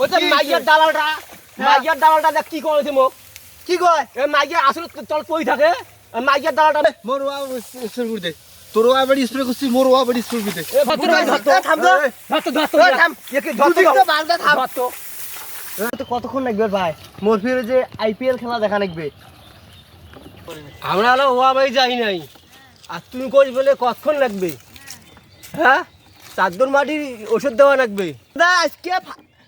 ওই যে কি মাইয়ার হইছে? দালালটা মাইয়ার দালালটা দেখ কি করেছে মোক? কি কয়? এ আসলে থাকে। এ মাইয়ার দালালটা মোর ওয়া স্প্রে করে দে। তোর ওয়া বাড়ি স্প্রে করছি মোর ওয়া স্প্রে করে দে। এ ভদ্র ভাই ধরতো এ, থাম তো। ধরতো ধরতো থাম। একে দুদিক বালটা থাম। ধরতো তো। কতক্ষণ লাগবে ভাই? মোর ফিরে যে আইপিএল খেলা দেখা লাগবে। আমরা হলো হওয়া বাড়ি যাই নাই। আর তুমি কই বলে কতক্ষণ লাগবে? হ্যাঁ? চারজন মাটির ওষুধ দেওয়া লাগবে। দা আজকে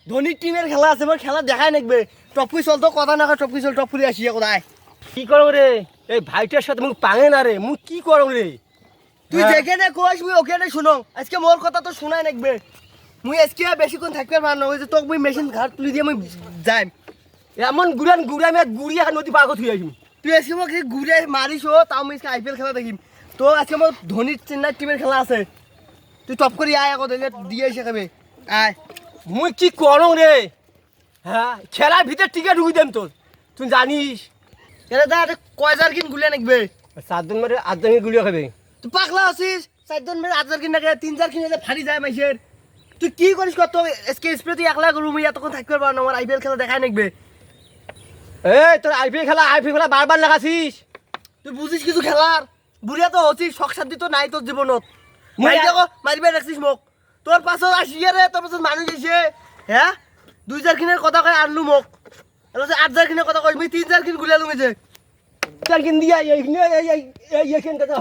ধোনির টিমের খেলা আছে মোর খেলা দেখাই লাগবে টপকি চল তো কথা না টপকি চল টপ ফুলে আসি কোথায় কি করো রে এই ভাইটার সাথে মুখ পাঙে না রে মুখ কি করো রে তুই হ্যাঁ। যেখানে কোস মুই ওখানে শুনো আজকে মোর কথা তো শোনাই লাগবে মুই আজকে বেশিক্ষণ থাকতে পার না ওই যে তোকে মুই মেশিন ঘাট তুলি দিয়ে মুই যাই এমন গুড়ান গুড়া মেয়ে গুড়িয়া নদী করে থুই আসিম তুই আজকে মোক সেই ঘুরে মারিস ও তাও মুই আজকে আইপিএল খেলা দেখিম। তো আজকে মোর ধোনির চেন্নাই টিমের খেলা আছে। তুই টপ করে আয় আকৌ দিলে দিয়ে এসে খাবে আয় মুই কি করো রে? হ্যাঁ খেলার ভিতরে টিকে ঢুকি দেম তোর। তুই জানিস। এটা দা এটা কয় জার কিন গুলে নাকবে? চারজন মারে আটজন গুড়িয়া খাবে। তুই পাগলা আছিস? চারজন মেরে আট জার কিন নাকে তিন জার কিনে ফাড়ি যায় মাইসের। তুই কি করিস কত? এসকে স্প্রে তুই একলা করু মুই এতক্ষণ থাকতে পারব না আমার আইপিএল খেলা দেখাই নাকবে। এই তোর আইপিএল খেলা আইপিএল খেলা বারবার লাগাছিস। তুই বুঝিস কিছু খেলার? বুড়িয়া তো হচ্ছিস শখ শান্তি তো নাই তোর জীবনত। মারি দেখো মারিবে রাখছিস মোক তোর পাছত আসিয়ে রে তোর পাছত মানুষ এসে হ্যাঁ দুই জার কিনের কথা কয় আনলু মোক। এলা যে আট জার কিনের কথা কয় মুই তিন জার কিন গুলিয়া লুমি যে। চার কিন দিয়া এইখানে এই এই এই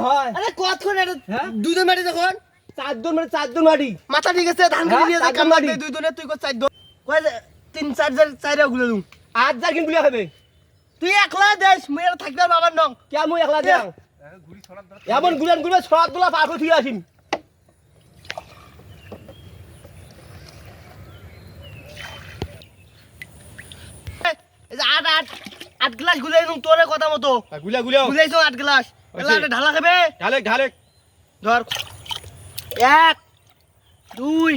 হয়। আরে কতক্ষণ এটা হ্যাঁ? দুজন মারি যখন চারজন মানে চারজন মারি মাথা ঠিক আছে ধান কিনে নিয়ে চারজন কাম মারি। দুই দুনে তুই কর চার দন কয় যে তিন চার জার চাইরা গুলে লুম আট জার কিন গুড়িয়া খাবে তুই একলা দেশ মুই এটা থাকবে বাবার নং। কে মুই একলা যাও এমন গুড়ান গুড়া সবগুলা পার করে থুই আসিম আট আট আট গ্লাস গুলে লুম তোর কথা মতো। গুলা গুলা গুলাইছো আট গ্লাস। এলা ঢালা খাবে? ঢালেক ঢালেক ধর। এক দুই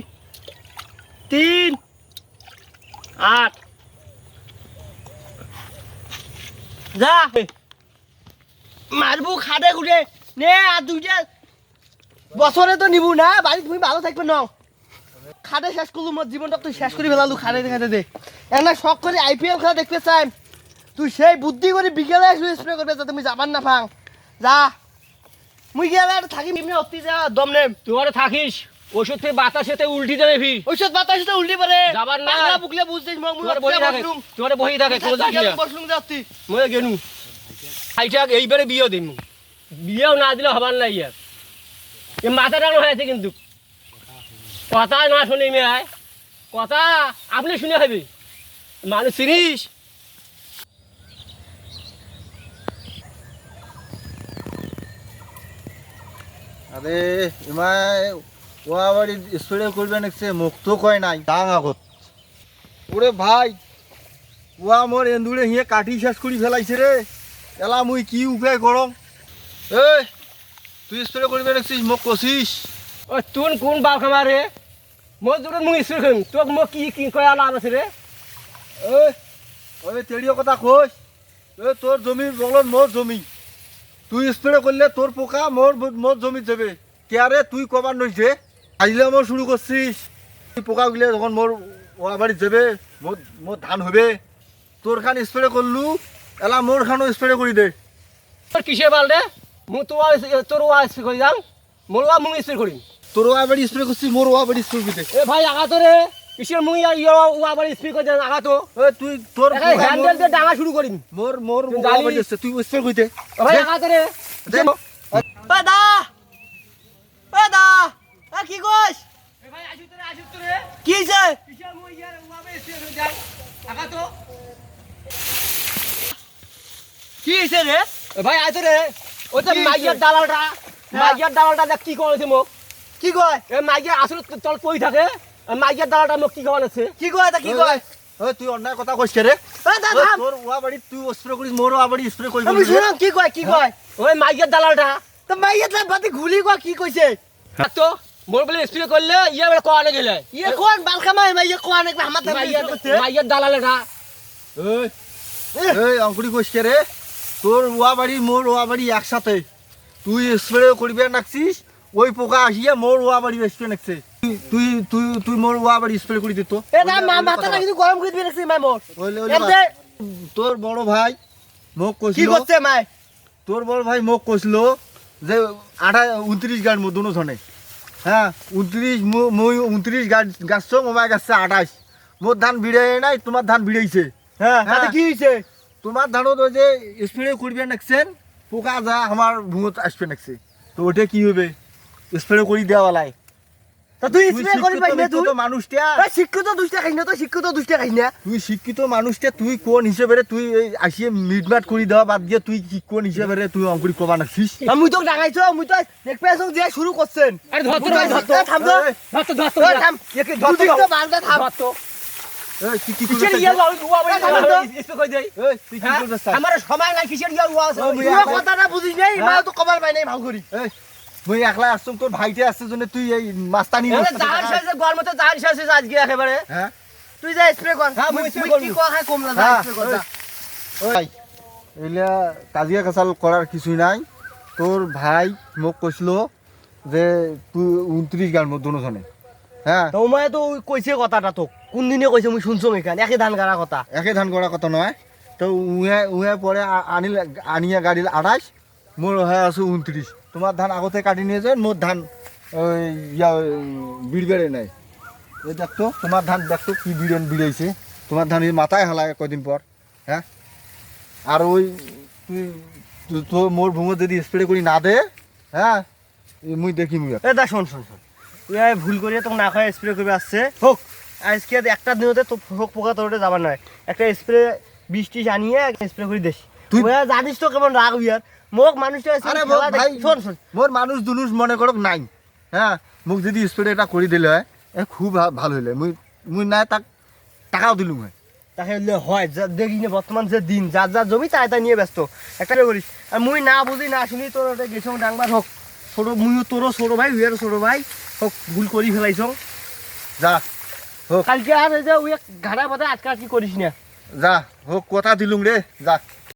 তিন আট। যা। মারবো খাদে খুঁড়ে নে আর দুইটা বছরে তো নিবু না বাড়ি তুমি ভালো থাকবে না খাদে শেষ করলু মোর জীবনটা তুই শেষ করে ফেলালু খাদে খাদে দে এনা শখ করে আইপিএল খেলা দেখতে চাই। তুই সেই বুদ্ধি করে বিকেলে আসবি স্প্রে করবে যাতে তুমি যাবার না পাং। যা। মুই গেলে আর থাকি এমনি অতি যা দম নেম তোর থাকিস। ওষুধ থেকে বাতাসেতে উল্টি যাবে ফির। ঐষধ বাতাস তো উল্টি পারে যাবার না। পাগলা বুকলে বুঝছিস মগ মুই তোর বহি থাকে। বসলুম তোর বহি থাকে না বসলুম যাচ্ছি মই গেনু। আইটা এইবারে বিয়ে দিম। বিয়েও না দিলে হবার নাই ইয়ার। এ মাথা টানো হয়েছে কিন্তু। কথা না শুনি মেয়ে কথা আপনি শুনে খাবি। মানুষ চিনিস? আরে ইমাই ওয়া বাড়ি স্প্রে করবে নাকছে মুখ তো কয় নাই। ডাং আগত। ওরে ভাই ওয়া মোর এন্দুরে হিয়ে কাটি শেষ করি ফেলাইছে রে। এলা মুই কি উপায় করম? এ তুই স্প্রে করবে নাকছিস মোক কছিস ও তুন কোন বাল খামার? রে মই তোর মুখ ইস্যু খাম তোক মই কি কি কয়া লাভ আছে তেড়িও কথা কইস এ তোর জমি বলন মোর জমি। তুই স্প্রে করলে তোর পোকা মোর মোর জমি যাবে। কেয়ারে তুই কবার নইছে আইলে মোর শুরু করছিস তুই পোকাগুলো যখন মোর বাড়ি যাবে মোর মোর ধান হবে তোর খান স্প্রে করলু এলা মোর খানও স্প্রে করি দে। তোর কিসে বাল রে মুখ তো তোর ওয়া ইস্যু করে যাম। মোর ওয়া মুখ ইস্যু করিম তোর ওয়া বাড়ি স্প্রে করছিস মোর ওয়া বাড়ি স্প্রে করি দে এ ভাই আঘাত রে। কিসের মুখ ইয়ার ইয়া করে দেন আঘাত এ তুই তোর হ্যান্ডেল দিয়ে ডাঙা শুরু করিম। মোর মোর তুই ওয়া বাড়ি আছে তুই স্প্রে করি দে ভাই আঘাত রে। দে। এ দা! এ কি কইস? ভাই আসু তোরে তোরে। কি হইছে? কিসের মুখ ইয়ার ওয়া বাড়ি স্পিক করে যায় আঘাত কি হইছে রে? ভাই আয় তোরে। ওই যে মাইয়ার দালালটা মাইয়ার দালালটা দেখ কি করেছে মোক কি কয়? এ মাইয়ার আসলে তল পই থাকে? এ মাইয়ার দালালটা মোক কি করেন আছে? কি কয় তা কি কয়? তুই অন্যায় কথা কইছ রে? তোর ওয়া বাড়ি তুই স্প্রে করিস মোর ওয়া বাড়ি আমি শুনাম কি কয় কি কয়? ওই মাইয়ার দালালটা তো মাইয়া বাতি ঘুলি কয় কি কইছে? তো মোর বলে স্প্রে করলে ইয়ে বলে কোয়ানে গেলে? ইয়ে কোন বালখামাই মাইয়া কোয়া নাকি আমার করতে মাইয়ার দালালটা। এই এই অঙ্কুরি কইছে রে? তোর ওয়া বাড়ি মোর ওয়া বাড়ি একসাথে। তুই স্প্রে করিবে নাকছিস? ওই পোকা আসিয়া মোর ওয়া বাড়ি স্প্রে নাকছে তুই তুই তুই মোর ওয়া বাড়ি স্প্রে করে দিত। এ না মা মাথাটা কিন্তু গরম করে দিয়ে রাখছি মাই মোর? তোর বড় ভাই মোক কি কইছিল করছে মাই তোর বড় ভাই মোক কইছিল যে আঠা উনত্রিশ গাছ মো দুনো ধনে হ্যাঁ উনত্রিশ মই উনত্রিশ গাছ গাছছো মোবাইল গাছছে আঠাশ। মোর ধান ভিড়ে নাই তোমার ধান ভিড়েছে হ্যাঁ হ্যাঁ। কি হইছে? তোমার ধানত ওই যে স্প্রে করবে নাকছেন পোকা যা আমার ভুঙত আসবে নাকছে। তো ওটা কি হবে? স্প্রে করে দেওয়া লাই তা তুই তুই স্প্রে করি পাই না তুই? মানুষটা এই শিক্ষিত দুষ্টা খাই না তুই শিক্ষিত দুষ্টা খাই না তুই শিক্ষিত মানুষটা তুই কোন হিসেবে রে তুই আসিয়ে মিটমাট করে দেওয়া বাদ দিয়ে তুই কি কোন হিসেবে রে তুই অঙ্কুরি কবা নাকছিস আর মুই তো ডাঙাইছো মুই তো দেখবে আছো যে শুরু করছেন। আরে ধর তো, মুই ধর থাম তো। এই, ধর ধর থাম। একে ধর তো, তো বালটা থাম। ধর তো। এই, তুই কি কিসের করতে চাইছিস? বাবু, বুয়া বাড়ি এ, থামেন তো। স্প্রে করে দেই। এই, তুই কি হ্যাঁ? আমার সময় নাই কিসের ইয়া উয়া আছে? কথাটা বুঝিস নাই মা হ্যাঁ? তো কবার পাই নাই ভালো করি। মুই একলা আসছুম তোর ভাইতে আসছে জন্য তুই এই মাস্তানি জাহার শেষে গরমে তো জাহার হয়েছে আজকে একেবারে। হ্যাঁ। তুই যা স্প্রে কর। হ্যাঁ, মুই মুই করব। কি কথা কম যা হ্যাঁ, স্প্রে কর যা। ওই। এইলা কাজিয়া কাচাল করার কিছুই নাই। তোর ভাই মোক কৈছিল যে তুই উনত্রিশ গান মধ্যে দুজনে। হ্যাঁ তো মই তো কইছে কথাটা তো কোন দিনে কইছে মুই শুনছো এখানে একই ধান গাড়া কথা। একে ধান করা কথা নয় তো উহে উহে পরে আনিল আনিয়া গাড়িল আঠাইশ মোর হয়ে আছে উনত্রিশ তোমার ধান আগতে কাটি নিয়ে যায় মোর ধান ওই ইয়া বিড়বেড়ে নাই। এই দেখতো তোমার ধান দেখতো কি বিড়েন বিড়েছে তোমার ধান মাথায় হালায় কদিন পর হ্যাঁ? আর ওই তুই তো মোর ভুঙো যদি স্প্রে করি না দে হ্যাঁ? মুই দেখি মুই এ দা শোন শোন শোন। তুই আয় ভুল করে তো না খায় স্প্রে করবে আসছে। হোক আজকে একটা দিনতে তো হোক পোকা তোর যাবার নয়। একটা স্প্রে বৃষ্টি আনিয়ে স্প্রে করে দেশ তুই তুই- জানিস তো কেমন রাগ বিয়ার মোক মানুষটা আরে ভাই শোন শোন। মোর মানুষ দুনুষ মনে করক নাই। হ্যাঁ মোক যদি স্প্রে এটা করে দিলে হয় এ খুব ভালো হইলে। মুই মুই নাই তাক টাকাও দিলুম হয়। তাকে হয় যা দেখি না বর্তমান যে দিন যার যার জমি তাই তাই নিয়ে ব্যস্ত। একটা করিস আর মুই না বুঝি না শুনি তোর গেছং ডাংবার হোক ছোট মুইও তোরও ছোট ভাই উইয়ারও ছোট ভাই। হোক ভুল করি ফেলাইছং। যা কালকে আর এই যে উই ঘাড়া পাতা আজকাল কি করিস না? যা হোক কথা দিলুম রে যা।